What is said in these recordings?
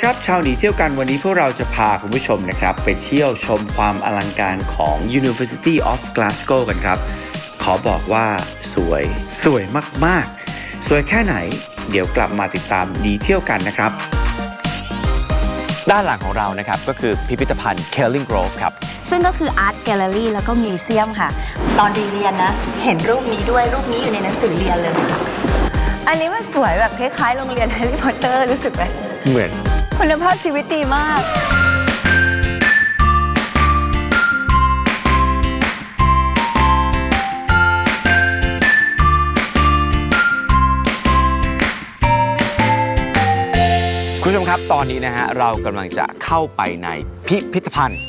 ดีครับชาวหนีเที่ยวกันวันนี้พวกเราจะพาคุณผู้ชมนะครับ ไปเที่ยวชมความอลังการของ University of Glasgow กันครับ ขอบอกว่าสวยสวยมากๆ สวยแค่ไหน เดี๋ยวกลับมาติดตามหนีเที่ยวกันนะครับ ด้านหลังของเรานะครับ ก็คือพิพิธภัณฑ์ Kelling Grove ครับ ซึ่งก็คืออาร์ตแกลเลอรี่แล้วก็มิวเซียมค่ะ ตอนดีเรียนนะ เห็นรูปนี้ด้วยรูปนี้อยู่ในหนังสือเรียนเลยค่ะ อันนี้มันสวยแบบคล้ายๆโรงเรียนแฮร์รี่พอตเตอร์รู้สึกไหมเหมือน คุณภาพชีวิตดีมาก คุณผู้ชมครับตอนนี้นะฮะเรากำลังจะเข้าไปในพิพิธภัณฑ์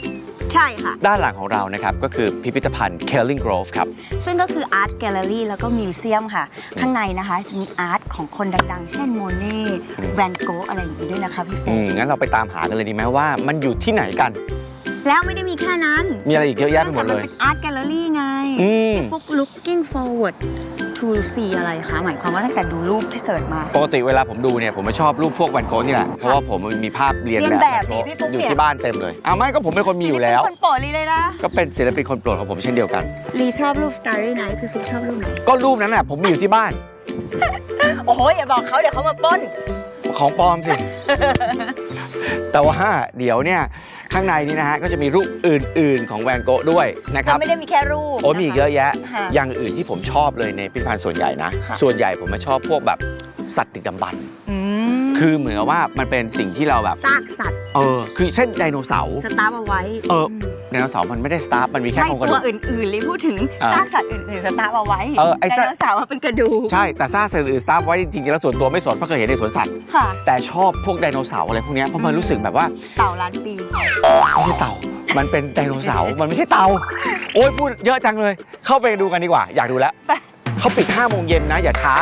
ใช่ค่ะ ด้านหลังของเรานะครับก็คือพิพิธภัณฑ์ Kelling Grove ครับ ซึ่งก็คืออาร์ตแกลเลอรี่แล้วก็มิวเซียมค่ะ ข้างในนะคะจะมีอาร์ตของคนดังๆ เช่นโมเน่อืมแวนโกะอะไรอย่างนี้ด้วยนะคะพี่อืโป๊มงั้นเราไปตามหากันเลยดีไหมว่ามันอยู่ที่ไหนกัน แล้วไม่ได้มีแค่นั้นมีอะไรอีกเยอะแยะไปหมดเลยนอกจากนเป็นอาร์ตแกลเลอรี่ไง อืมพี่ฟุก looking forward to see อะไรคะ หมายความว่าตั้งแต่ดูรูปที่เสิร์ชมา ปกติเวลาผมดูเนี่ยผมไม่ชอบรูปพวกแวนโกะนี่แหละ เพราะว่าผมมีภาพเรียนเรียนแบบแบบแวนโกะนี่พี่ฟุ๊กอยู่เนี่ย ที่บ้านเต็มเลยอ้าวไม่ก็ผมเป็นคนมีอยู่แล้วเป็นคนโปรดลีเลยนะ ก็เป็นศิลปินคนโปรดของผมเช่นเดียวกัน ลีชอบรูป Starry Night พี่ฟุกชอบรูปไหน ก็รูปนั้นน่ะผมมีอยู่ที่บ้านโอ้โหอย่าบอกเขาเดี๋ยวเขามาปล้น ของปลอมสิ แต่ว่าเดี๋ยวเนี่ย ข้างในนี้นะฮะก็จะมีรูปอื่น ๆ ของแวนโกะด้วยนะคมัรันบไม่ได้มีแค่รูปโอ้มีอีกเยอะแยะ ค่ะอย่างอื่นที่ผมชอบเลยในพิพิธภัณฑ์ส่วนใหญ่นะ ค่ะ ส่วนใหญ่ผมมาชอบพวกแบบสัตว์ดึกดำบรรพ์ อืม คือเหมือนกับว่ามันเป็นสิ่งที่เราแบบ ซากสัตว์เออ คือเช่นไดโนเสาร์ สตาร์ฟเอาไว้เออ ไดโนเสาร์มันไม่ได้สตาร์ฟมันมีแค่ไม่โครงกระตัดูวก อื่นๆเลยพูดถึงอ่าซากสัตว์อื่นๆสตาร์ฟเอาไว้เออไอ้ไดซาก โนเสาร์มันเป็นกระดูกใช่ แต่ซากสัตว์อื่นสตาร์ฟไว้จริงๆแล้วส่วนตัวไม่สนเพราะเคยเห็นในสวนสัตว์ ค่ะ แต่ชอบพวกไดโนเสาร์อะไรพวกเนี้ยเพราะมันรู้สึกแบบว่า เต่าล้านปี ไม่ใช่เต่า มันเป็นไดโนเสาร์ มันไม่ใช่เต่า โอ้ยพูดเยอะจังเลย เข้าไปดูกันดีกว่า อยากดูแล้ว ไป เขาปิด5โมงเย็นนะ อย่าช้า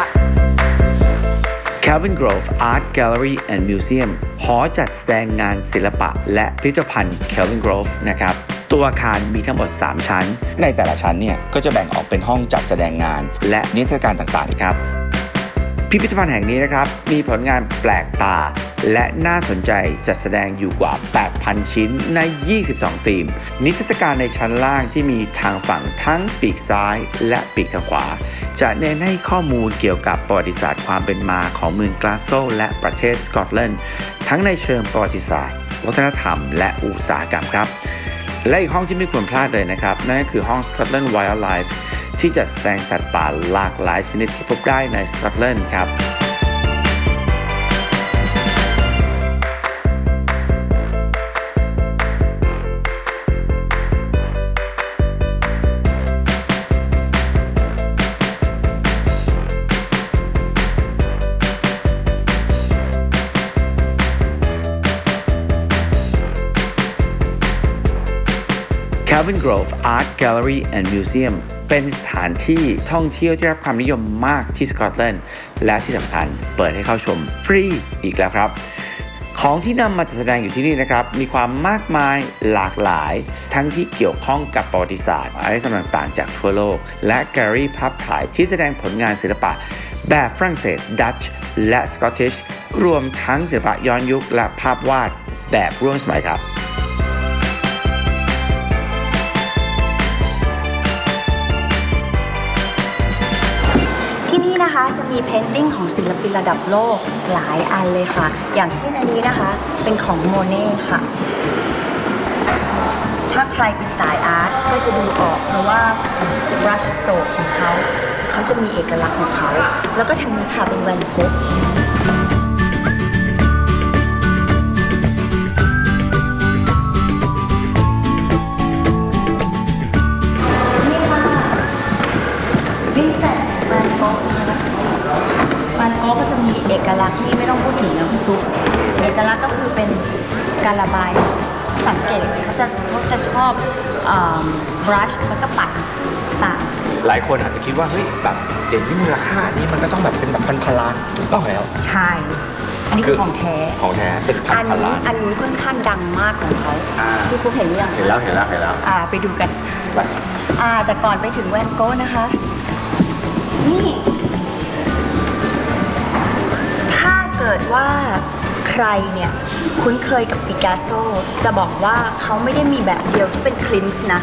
Calvin Grove Art Gallery and Museum หอจัดแสดงงานศิลปะและพิพิธภัณฑ์ Calvin Grove นะครับตัวอาคารมีทั้งหมด 3 ชั้น ในแต่ละชั้นเนี่ยก็จะแบ่งออกเป็นห้องจัดแสดงงาน และนิทรรศการต่างๆครับ พิพิธภัณฑ์แห่งนี้นะครับ มีผลงานแปลกตา และน่าสนใจจัดแสดงอยู่กว่า 8,000 ชิ้นใน 22 ธีม นิทรรศการในชั้นล่างที่มีทางฝั่งทั้งปีกซ้ายและปีกทางขวา จะเน้นให้ข้อมูลเกี่ยวกับประวัติศาสตร์ความเป็นมาของเมืองกลาสโกและประเทศสกอตแลนด์ ทั้งในเชิงประวัติศาสตร์ วัฒนธรรม และอุตสาหกรรมครับ และอีกห้องที่ไม่ควรพลาดเลยนะครับ นั่นก็คือห้อง Scotland Wildlife ที่จัดแสดงสัตว์ป่าหลากหลายชนิดที่พบได้ในสกอตแลนด์ครับ Calvin Grove Art Gallery and Museum เป็นสถานที่ท่องเที่ยวที่รับความนิยมมากที่สกอตแลนด์และที่สำคัญเปิดให้เข้าชมฟรีอีกแล้วครับ ของที่นำมาจัดแสดงอยู่ที่นี่นะครับ มีความมากมายหลากหลาย ทั้งที่เกี่ยวข้องกับประวัติศาสตร์อารยธรรมต่างๆ จากทั่วโลก และแกลเลอรี่ภาพถ่ายที่แสดงผลงานศิลปะ แบบฝรั่งเศสดัตช์และสกอตติชรวมทั้งศิลปะย้อนยุคและภาพวาดแบบร่วมสมัยครับ เพนติ้งของศิลปินระดับโลกหลายอันเลยค่ะ อย่างเช่นอันนี้นะคะ เป็นของโมเน่ค่ะ ถ้าใครเป็นสายอาร์ตก็จะดูออกเพราะว่าบรัชสโตของเขา เขาจะมีเอกลักษณ์ของเขา แล้วก็ทางนี้ค่ะเป็นแวนโก๊ อกลักษณ์ที่ไม่ต้องพูดถึงนะคุณตุ๊กเอกลักษณ์ก็คือเป็นการระบายสังเกตเขาจะเขาจะชอบบรัชแล้วก็ปัดต่างหลายคนอาจจะคิดว่าเฮ้ยแบบเด่นที่มูลค่านี้มันก็ต้องแบบเป็นแบบพันพันล้านถูกต้องแล้ว ใช่ อันนี้คืคืออของแท้ของแท้เป็นพันอันพันนี้ล้าน อันนี้ค่อนข้างดังมากของเขาอ่าพี่ฟุกเห็นหรือยังเห็นแล้วเห็นแล้วเห็นแล้วอ่าไปดูกันอ่าแต่ก่อนไปถึงแวนโก้นะคะ นี่ ว่าใครเนี่ยคุ้นเคยกับปิกัสโซจะบอกว่าเขาไม่ได้มีแบบเดียวที่เป็นคลินส์นะ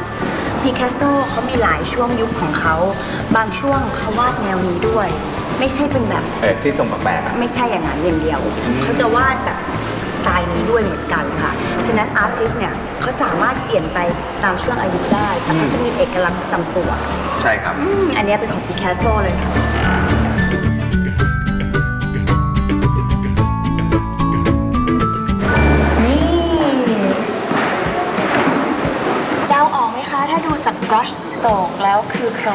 ปิกัสโซเขามีหลายช่วงยุคของเขา บางช่วงเขาวาดแนวนี้ด้วย ไม่ใช่เป็นแบบเออที่ทรงแปลกๆอะ ไม่ใช่อย่างนั้นอย่างเดียว เขาจะวาดแบบสไตล์นี้ด้วยเหมือนกันค่ะ ฉะนั้นอาร์ติสเนี่ยเขาสามารถเปลี่ยนไปตามช่วงอายุได้ แต่เขาจะมีเอกลักษณ์ประจำตัวใช่ครับ อืมอันเนี้ยเป็นของปิกัสโซเลยค่ะ brush stroke แล้วคือใคร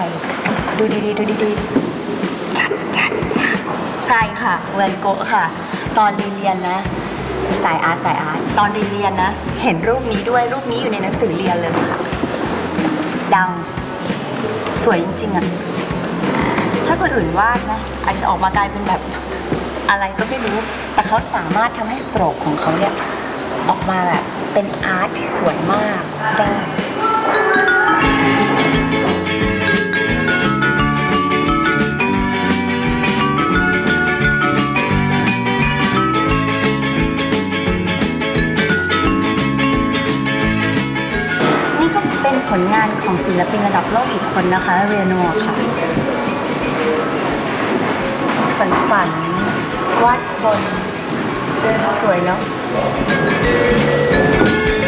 ดูดีๆ ดูดีๆชัดชัดชัดใช่ค่ะเวนโกะค่ะ ตอนเรียนนะ สายอาร์ตสายอาร์ตตอนเรียนนะ เห็นรูปนี้ด้วยรูปนี้อยู่ในหนังสือเรียนเลยค่ะ ดัง สวยจริงๆอะ ถ้าคนอื่นวาดนะ อาจจะออกมากลายเป็นแบบอะไรก็ไม่รู้ แต่เขาสามารถทำให้สโตรกของเขาเนี่ย ออกมาแบบเป็นอาร์ตที่สวยมากได้ ผลงานของศิลปินระดับโลกอีกคนนะคะ เรโนค่ะ ฝันฝันวาดคน สวยเนาะค่ะ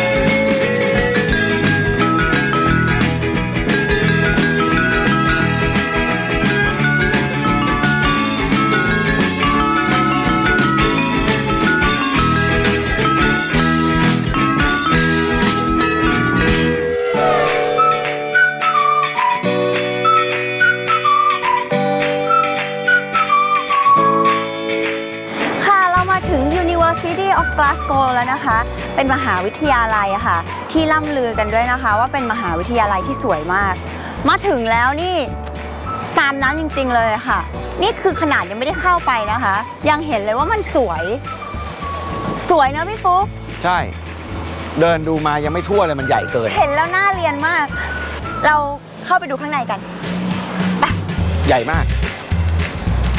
University of Glasgow แล้วนะคะ เป็นมหาวิทยาลัยอะค่ะ ที่ล่ำลือกันด้วยนะคะ ว่าเป็นมหาวิทยาลัยที่สวยมาก มาถึงแล้วนี่ตามนั้นจริง ๆเลยค่ะ นี่คือขนาดยังไม่ได้เข้าไปนะคะ ยังเห็นเลยว่ามันสวย สวยนะพี่ฟุ๊กใช่ เดินดูมายังไม่ทั่วเลยมันใหญ่เกิน เห็นแล้วน่าเรียนมาก เราเข้าไปดูข้างในกัน ใหญ่มาก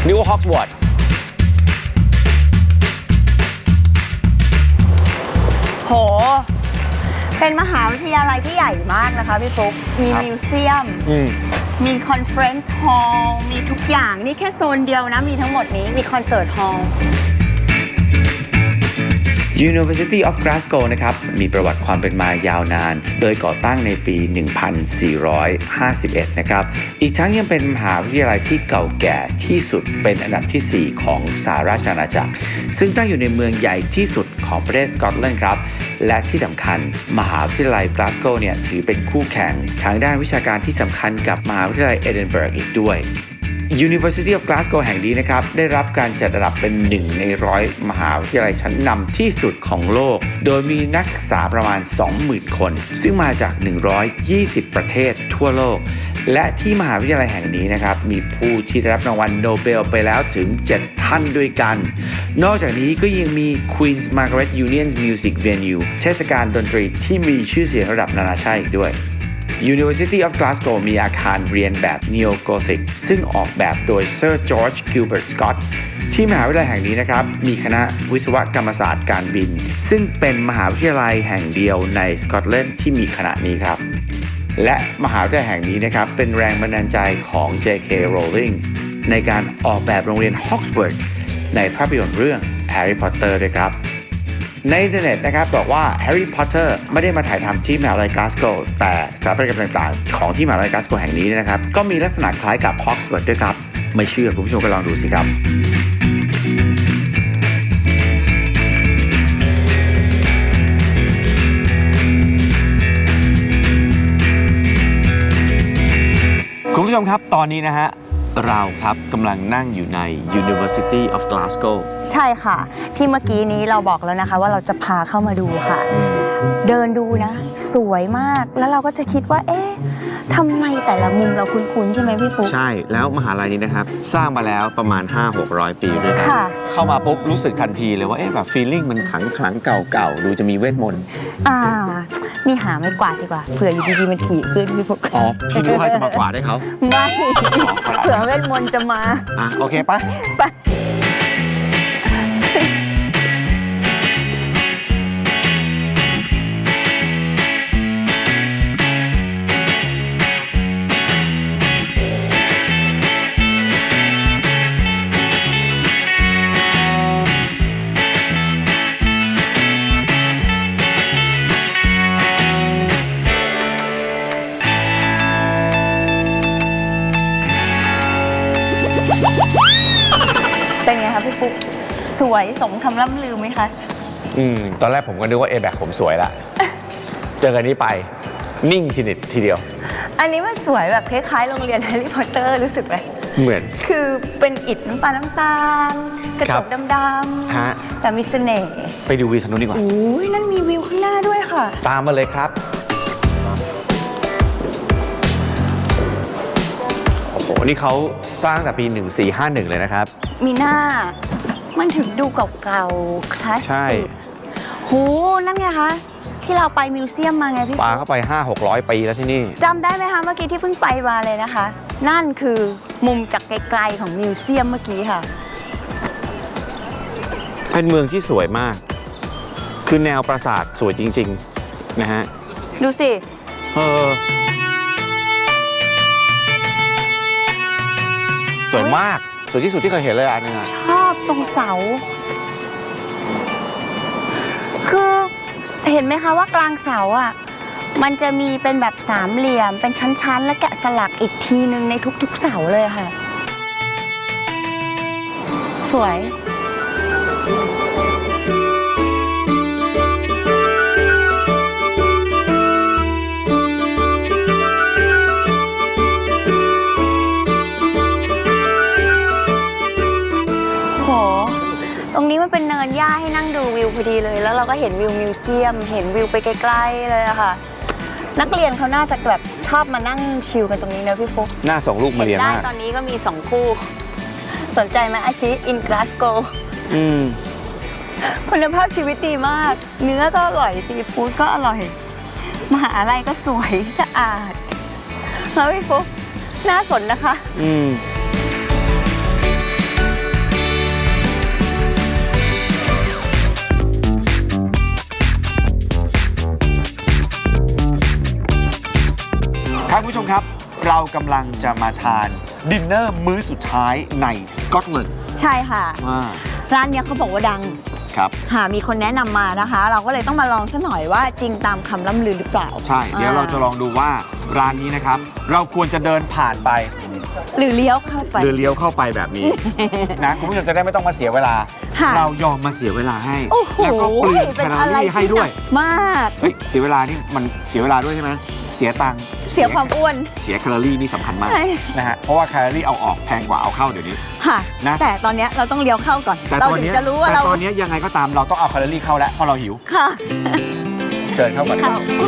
นิวฮอกวอตโเป็นมหาวิทยาลัยที่ใหญ่มากนะคะพี่ฟุ๊กมีมิวเซียม อืม มีคอนเฟรนซ์ฮอลล์ มีทุกอย่าง นี่แค่โซนเดียวนะ มีทั้งหมดนี้ มีคอนเสิร์ตฮอลล์ University of Glasgow นะครับ มีประวัติความเป็นมายาวนาน โดยก่อตั้งในปี 1451 นะครับ อีกทั้งยังเป็นมหาวิทยาลัยที่เก่าแก่ที่สุดเป็นอันดับทีสี่4 ของสหราชอาณาจักร ซึ่งตั้งอยู่ในเมืองใหญ่ที่สุด ของประเทศสกอตแลนด์ครับ และที่สำคัญมหาวิทยาลัยกลาสโกเนี่ยถือเป็นคู่แข่งทางด้านวิชาการที่สำคัญกับมหาวิทยาลัยเอดินเบิร์กอีกด้วย University of Glasgow แห่งนี้นะครับ ได้รับการจัดอันดับเป็นหนึ่งในร้อยมหาวิทยาลัยชั้นนำที่สุดของโลก โดยมีนักศึกษาประมาณ 20,000 คน ซึ่งมาจาก 120 ประเทศทั่วโลก และที่มหาวิทยาลัยแห่งนี้นะครับ มีผู้ที่ได้รับรางวัลโนเบลไปแล้วถึง 7 ท่านด้วยกัน นอกจากนี้ก็ยังมี Queen's Margaret Union's Music Venue เทศกาลดนตรีที่มีชื่อเสียงระดับนานาชาติอีกด้วย University of Glasgow มีอาคารเรียนแบบ Neo Gothic ซึ่งออกแบบโดย Sir George Gilbert Scott ที่มหาวิทยาลัยแห่งนี้นะครับ มีคณะวิศวกรรมศาสตร์การบิน ซึ่งเป็นมหาวิทยาลัยแห่งเดียวในสกอตแลนด์ที่มีคณะนี้ครับ และมหาวิทยาลัยแห่งนี้นะครับ เป็นแรงบันดาลใจของ J.K. Rowling ในการออกแบบโรงเรียน Hogwarts ในภาพยนตร์เรื่อง Harry Potter ด้วยครับ ในอินเทอร์เน็ตนะครับบอกว่าแฮร์รี่พอตเตอร์ไม่ได้มาถ่ายทำที่มหาวิทยาลัยกลาสโกว์แต่สถาปัตยกรรมต่างๆ ของที่มหาวิทยาลัยกลาสโกว์แห่งนี้นะครับก็มีลักษณะคล้ายกับฮอกสเวิร์ดด้วยครับ ไม่เชื่อคุณผู้ชมก็ลองดูสิครับคุณผู้ชมครับตอนนี้นะฮะ เราครับกำลังนั่งอยู่ใน University of Glasgow ใช่ค่ะ ที่เมื่อกี้นี้เราบอกแล้วนะคะว่าเราจะพาเข้ามาดูค่ะ เดินดูนะ สวยมากแล้วเราก็จะคิดว่า เอ๊ะทำไมแต่ละมุมเราคุ้นๆ ใช่ไหมพี่ฟุ๊ก ใช่แล้วมหาลัยนี้นะครับ สร้างมาแล้วประมาณ 5-600 ปีด้วยกันค่ะ เข้ามาปุ๊บรู้สึกทันทีเลยว่าเอ๊ะแบบฟีลลิ่งมันขลังขลังๆเก่าๆ ดูจะมีเวทมนต์ อ่า นี่หาไม่กวาดดีกว่าเผื่ออยู่ดีๆมันขี่ขึ้นพี่ฟุ๊กอ๋อพี่รู้ใครจะมากวาดให้เขาไม่เผื่อเวทมนต์จะมา อะโอเคปะไป ป็นไงคะพี่ปุ๊กสวยสมคำล่ำลือไหมคะ อืมตอนแรกผมก็นึกว่า a b a c ผมสวยละ เจอกันนี้ไป นิ่งทีนิดทีเดียว อันนี้มันสวยแบบคล้ายๆโรงเรียนแฮร์รี่พอตเตอร์รู้สึกไหมเหมือน คือเป็นอิฐน้ำตาลน้ำตาล กระคจรักบดฮะำๆแต่มีเสน่ห์ไปดูวิวทางนู้นดีกว่า อุ้ยนั่นมีวิวข้างหน้าด้วยค่ะ ตามมาเลยครับ โอ้โห นี่เขาสร้างแต่ปี 1451 เลยนะครับ มีหน้า มันถึงดูเก่าๆคลาสใช่ สิกหูนั่นไงคะที่เราไปมิวเซียมมาไงพี่ปาเข้าไป 5-600 ปีแล้วที่นี่ จำได้ไหมคะเมื่อกี้ที่เพิ่งไปมาเลยนะคะ นั่นคือมุมจากไกลๆของมิวเซียมเมื่อกี้ค่ะ เป็นเมืองที่สวยมาก คือแนวปราสาทสวยจริง ๆ นะฮะ ดูสิ เออ สวยมาก สวยที่สุดที่เคยเห็นเลยอันนึงอะชอบ ตรงเสา คือเห็นไหมคะว่ากลางเสาอะ มันจะมีเป็นแบบสามเหลี่ยม เป็นชั้นๆ และแกะสลักอีกทีนึงในทุกๆเสาเลยค่ะ สวย พอดีเลย แล้วเราก็เห็นวิวมิวเซียม เห็นวิวไปไกลๆเลยอะค่ะ นักเรียนเขาน่าจะแบบชอบมานั่งชิลกันตรงนี้นะพี่ฟุ๊กน่าส่งลูกมาเรียนได้มาก ตอนนี้ก็มีสองคู่ สนใจไหมอาชีอินกลาสโกอืมคุณภาพชีวิตดีมาก เนื้อก็อร่อยซีฟู้ดก็อร่อย มหาลัยก็สวยสะอาด แล้วพี่ฟุ๊กน่าสนนะคะ อืม เรากำลังจะมาทานดินเนอร์มื้อสุดท้ายในสกอตแลนด์ใช่ค่ะ อ่าร้านเนี้ยเขาบอกว่าดังครับหามีคนแนะนำมานะคะ เราก็เลยต้องมาลองซะหน่อยว่าจริงตามคำล่ำลือหรือเปล่าใช่ เดี๋ยวเราจะลองดูว่าร้านนี้นะครับ เราควรจะเดินผ่านไป หรือเลี้ยวเข้าไป หรือเลี้ยวเข้าไปแบบนี้ นะคุณผู้ชมจะได้ไม่ต้องมาเสียเวลา ค่ะเรายอมมาเสียเวลาให้ โอ้โหแล้วก็เปลืองแคเป็นลออะไรรี่ให้ที่ด้วยหนักมาก เฮ้ยเสียเวลานี่มันเสียเวลาด้วยใช่ไหมเสียตังค์ เสียความอ้วน เสียแคลอรี่นี่สำคัญมากใช่ นะฮะเพราะว่าแคลอรี่เอาออกแพงกว่าเอาเข้าเดี๋ยวนี้ ค่ะ นะ แต่ตอนเนี้ยเราต้องเลี้ยวเข้าก่อน แต่เราตอนถึงเนี้ยจะรู้ว่าแต่เราตอนเนี้ยยังไงก็ตามเราต้องเอาแคลอรี่เข้าแล้วเพราะเราหิวค่ะเชิญเข้าก่อนคเข้ารับเห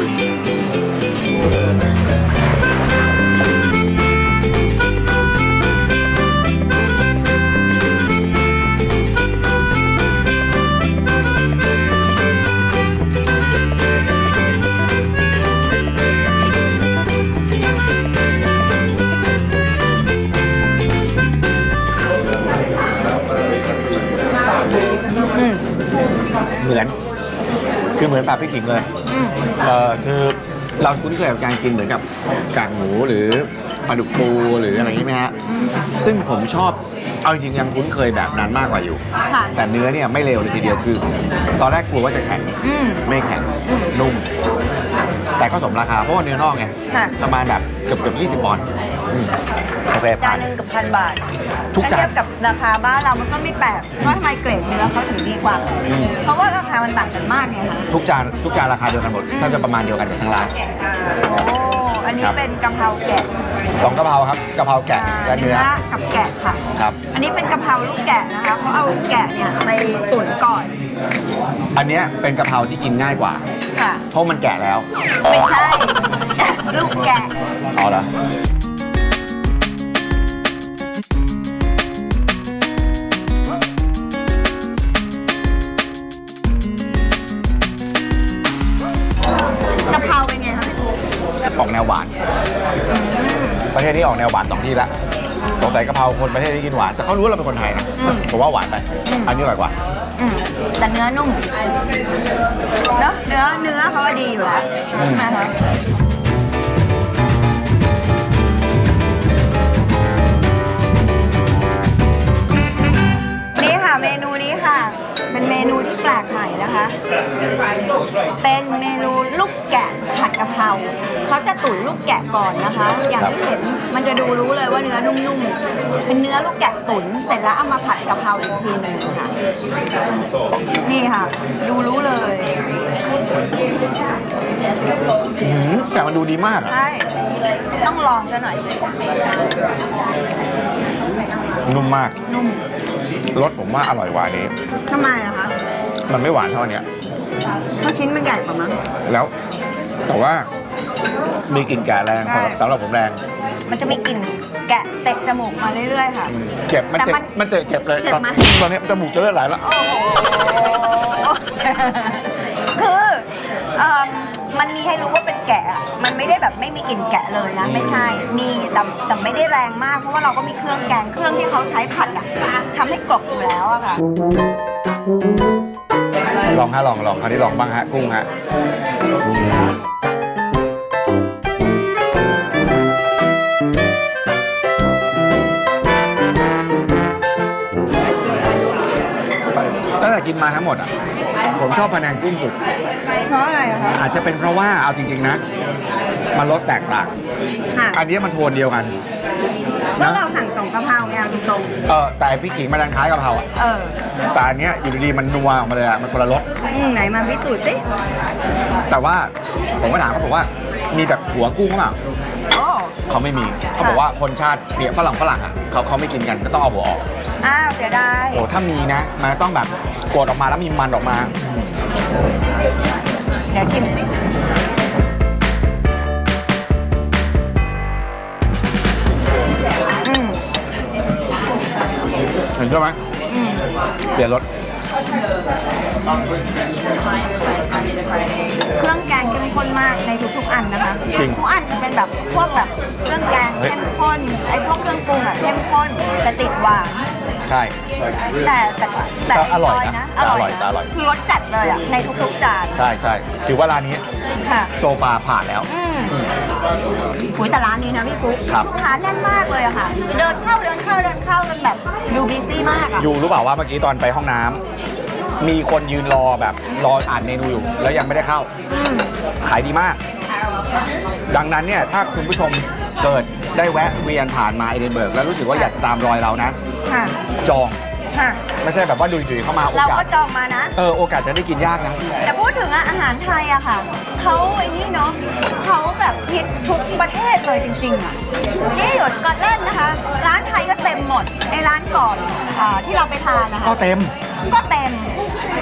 คือเหมือนปลาพริกขิงเลยเออคือเราคุ้นเคยกับการกินเหมือนกับกากหมูหรือปลาดุกฟูหรืออะไรอย่างนี้ไหมฮะซึ่งผมชอบเอาจริงๆยังคุ้นเคยแบบนั้นมากกว่าอยู่ ค่ะ แต่เนื้อเนี่ยไม่เลวเลยทีเดียวคือ ตอนแรกกลัวว่าจะแข็งอืม ไม่แข็งนุ่ม แต่ก็สมราคาเพราะว่าเนื้อนอกไงค่ะ ประมาณแบบเกือบเกือบ20บอลอืม โอเคจาผ่านน หนึ่งกับพันบาททุกจานถ้เทียบกับราคาบ้านเรามันก็ไม่แปลกว่าทำไมเกรดเนื้อเขาถึงดีกว่า อืม เพราะว่าราคามันต่างกันมากเนี่ยค่ะทุกจานทุกจานราคาเดียวกันหมดถ้าจะประมาณเดียวกันกับทั้งร้าน โอ้อันนี้ครับ เป็นกะเพราแกะสองกะเพราครับกะเพราแกะและเนื้อกับแกะค่ะ ครับ อันนี้เป็นกะเพราลูกแกะนะคะเขาเอาแกะเนี่ยไปตุ๋นก่อนอันเนี้ยเป็นกะเพราที่กินง่ายกว่า ค่ะ เพราะมันแกะแล้วไม่ใช่ ลูกแกะ เอาละ นี้ออกแนวหวานสองที่ละสงสัยกะเพราคนประเทศนี้กินหวานแต่เขารู้ว่าเราเป็นคนไทยนะผมว่าหวานไปอันนี้อร่อยกว่า อืมแต่เนื้อนุ่มเนอะเนื้อเนื้อเขาว่าดีอยู่แล้วอืม ใช่ไหมคะนี่ค่ะเมนูนี้ค่ะ เป็นเมนูที่แปลกใหม่นะคะ เป็นเมนูลูกแกะผัดกะเพราเขาจะตุ๋นลูกแกะก่อนนะคะ อย่างที่เห็นมันจะดูรู้เลยว่าเนื้อนุ่มๆ เป็นเนื้อลูกแกะตุ๋นเสร็จแล้วเอามาผัดกะเพราอีกทีหนึ่งค่ะ นี่ค่ะ ดูรู้เลยอื้อหือแต่มันดูดีมากอะใช่ต้องลองซะหน่อย นุ่มมาก นุ่ม รสผมว่าอร่อยกว่าอันนี้ ทำไมอะคะมันไม่หวานเท่าอันเนี้ย เพราะชิ้นมันใหญ่กว่ามั้ง แล้วแต่ว่ามีกลิ่นแก่แรงใช่ สำหรับผมแรงมันจะมีกลิ่นแกะเตะจมูกมาเรื่อยๆค่ะ เจ็บมันแต่เจ็บมันมันเจ็บเจ็บเลยเจ็บตอนไหม ตอนนี้จมูกจะเลือดไหลแล้ว โอ้โห คือเอิ่ม มันมีให้รู้ว่าเป็นแกะอะมันไม่ได้แบบไม่มีกลิ่นแกะเลยนะ ไม่ใช่มีแต่แต่ไม่ได้แรงมากเพราะว่าเราก็มีเครื่องแกงเครื่องที่เขาใช้ผัดอะทำให้กรอบอยู่แล้วอะค่ะ ลองฮะลองลองคราวนี้ลองบ้างฮะกุ้งฮะตั้งแต่กินมาทั้งหมดอะ ผมชอบพะแนงกุ้งสุดเพ ราะอะไรอะคะ อาจจะเป็นเพราะว่าเอาจริง ๆ นะ มันรสแตกต่าง ค่ะ อันนี้มันโทนเดียวกันเมื่อเราสั่งสองกะเพราไงเอาตรงเออแต่พี่กิ่งมันดันคล้ายกะเพราอะๆเออ แต่อันเนี้ยอยู่ดีๆมันนัวออกมาเลยอะมันคนละรส อืมไหนมาพิสูจน์สิแต่ว่าผมก็ถามเขาบอกว่า มีแบบหัวกุ้งหรือเปล่าโอ้เขาไม่มี เขาบอกว่าคนชาติเนี่ยฝรั่งฝรั่งอะเขาเขาไม่กินกันก็ต้องเอาหัวออก อ้าวเสียดาย โอ้ถ้ามีนะ มันต้องแบบกดออกมาแล้วมีมันออกมาเดี๋ยวชิมสิอืมเห็นใช่ไหมอืมเปลี่ยนรสเครื่องแกงเข้มข้นมากในทุกๆอันนะคะจริงทุกอันจะเป็นแบบพวกแบบเครื่องแกงเฮ้ยเข้มข้นไอ้พวกเครื่องปรุงอะเข้มข้นแต่ติดหวาน ใช่ แต่แต่แต่แต่อร่อยนะอร่อยแต่อร่อยนะคือรสจัดเลยอะในทุกๆจานใช่ใช่ถือว่าร้านนี้ค่ะโซฟาผ่านแล้วอืมหุยแต่ร้านนี้นะพี่ฟุ๊กครับ ลูกค้าแน่นมากเลยอะค่ะเดินเข้าเดินเข้าเดินเข้าจนแบบดูบีซี่มากอะอยู่รู้เปล่าว่าเมื่อกี้ตอนไปห้องน้ำมีคนยืนรอแบบรออ่านเมนูอยู่ แล้วยังไม่ได้เข้า อืมขายดีมาก ดังนั้นเนี่ยถ้าคุณผู้ชมเกิด ได้แวะเวียนผ่านมาเอเดนเบิร์ก แล้วรู้สึกว่าอยากจะตามรอยเรานะ ค่ะ จองค่ะ ไม่ใช่แบบว่าดุยๆเข้ามาโอเรากาก็สจองมานะ เออโอกาสจะได้กินยากนะ แต่พูดถึงอะอาหารไทยอะค่ะเขาไอ้นี่เนาะเขาแบบฮิตทุกประเทศเลยจริงๆอะนี่อยู่สกอตแลนด์นะคะ ร้านไทยก็เต็มหมดในร้านก่อนอาที่เราไปทานนะคะก็เต็มก็เต็ม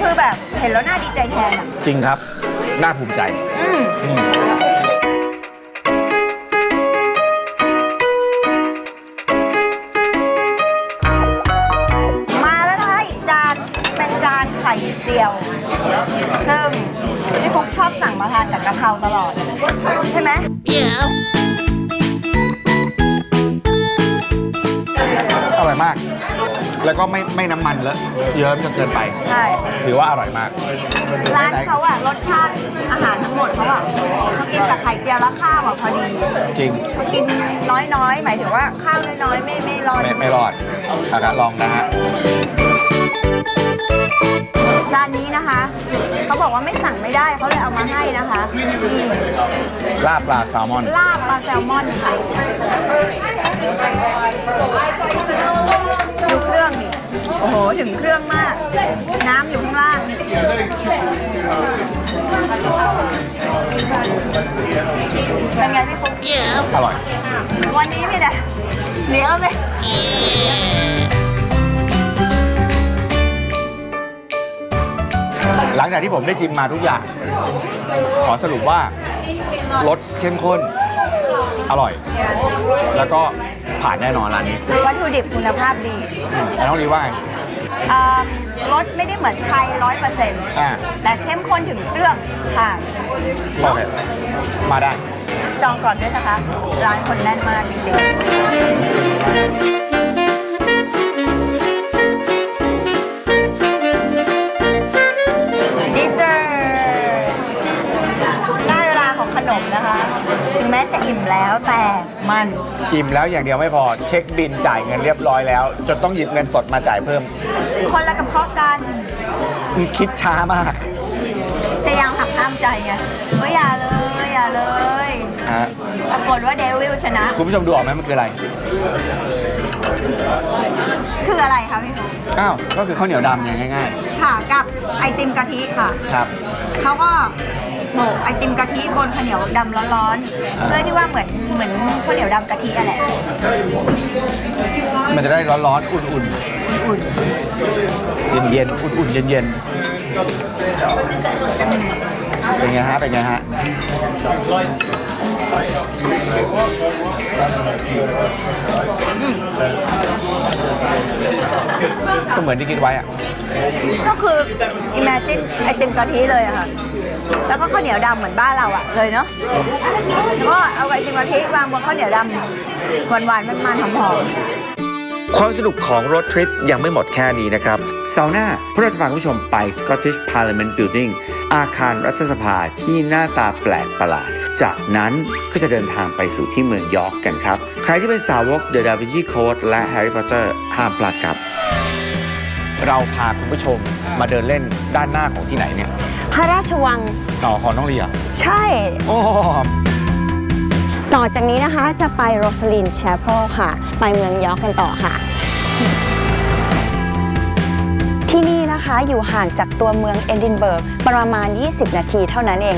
คือแบบเห็นแล้วน่าดีใจแทนอะจริงครับ น่าภูมิใจ อืม อืม ไข่เจียว ซึ่งพี่ฟุกชอบสั่งมาทานกับกะเพราตลอด ใช่ไหมอร่อยมาก แล้วก็ไม่ไม่น้ำมันเลอะเยิ้มจนเกินไป ใช่ ถือว่าอร่อยมาก ร้านเขาอะรสชาติอาหารทั้งหมดเขาอะเขากินกับไข่เจียวแล้วข้าวอะพอดี จริงเขากินน้อยๆ หมายถึงว่าข้าวน้อยๆ ไม่ไม่ร้อนไม่ไม่รอดอากาศลองนะฮะ จานนี้นะคะ เขาบอกว่าไม่สั่งไม่ได้เขาเลยเอามาให้นะคะอืมลาบปลาแซลมอน ลาบปลาแซลมอนค่ะดูเครื่องดิโอ้โหถึงเครื่องมาก น้ำอยู่ข้างล่างเป็นไงพี่ฟุ๊กอร่อย วันนี้มีแต่เหนียวไหม หลังจากที่ผมได้ชิมมาทุกอย่าง ขอสรุปว่ารสเข้มข้น อร่อย แล้วก็ผ่านแน่นอนร้านนี้วัตถุดิบคุณภาพดีแล้วน้องรีว่าไงอ่ารสไม่ได้เหมือนไทยร้อยเปอร์เซ็นต์อ่า แต่เข้มข้นถึงเครื่องค่ะ โอเคมาได้ จองก่อนด้วยนะคะ ร้านคนแน่นมากจริงๆ จะอิ่มแล้วแต่มันอิ่มแล้วอย่างเดียวไม่พอเช็คบินจ่ายเงินเรียบร้อยแล้ว จนต้องหยิบเงินสดมาจ่ายเพิ่มคนละกับเพาะกันคิดช้ามากแต่ยังหักห้ามใจไงก็อย่าเลยอย่าเลยฮะปรากฏว่าเดวิลชนะ คุณผู้ชมดูออกไหมมันคืออะไร คืออะไรคะพี่ฟุ๊กอ้าวก็คือข้าวเหนียวดำไงง่าย ค่ะกับไอติมกะทิค่ะ ๆ ครับ เขาก็โหมกไอติมกะทิบนข้าวเหนียวดำร้อนๆ เพื่อที่ว่าเหมือนเหมือนข้าวเหนียวดำกะทิอะแหละมันจะได้ร้อนๆ อุ่นๆ เย็นๆ อุ่นๆ เย็นๆ เป็นไงฮะ เป็นไงฮะ ก็เหมือนที่คิดไว้อะก็คือ imagine ไอติมกะทิเลยอะค่ะ แล้วก็ข้าวเหนียวดำเหมือนบ้านเราอะเลยเนาะแล้วก็เอาไอติมกะทิวางบนข้าวเหนียวดำหวานๆมันๆหอมความสนุกของรถทริปยังไม่หมดแค่นี้นะครับเสาร์หน้าพวกเราจะพาคุณผู้ชมไป Scottish Parliament Building อาคารรัฐสภาที่หน้าตาแปลกประหลาด จากนั้นก็จะเดินทางไปสู่ที่เมืองยอร์กกันครับ ใครที่เป็นสาวก The Da Vinci Code และ Harry Potter ห้ามพลาดครับ เราพาคุณผู้ชมมาเดินเล่นด้านหน้าของที่ไหนเนี่ยๆพระราชวังต่อของน้องเรียใช่ โอ้ต่อจากนี้นะคะจะไปโรสลินแชเพลค่ะ ไปเมืองยอร์กกันต่อค่ะ ที่นี่นะคะอยู่ห่างจากตัวเมืองเอดินเบิร์กประมาณ 20 นาทีเท่านั้นเอง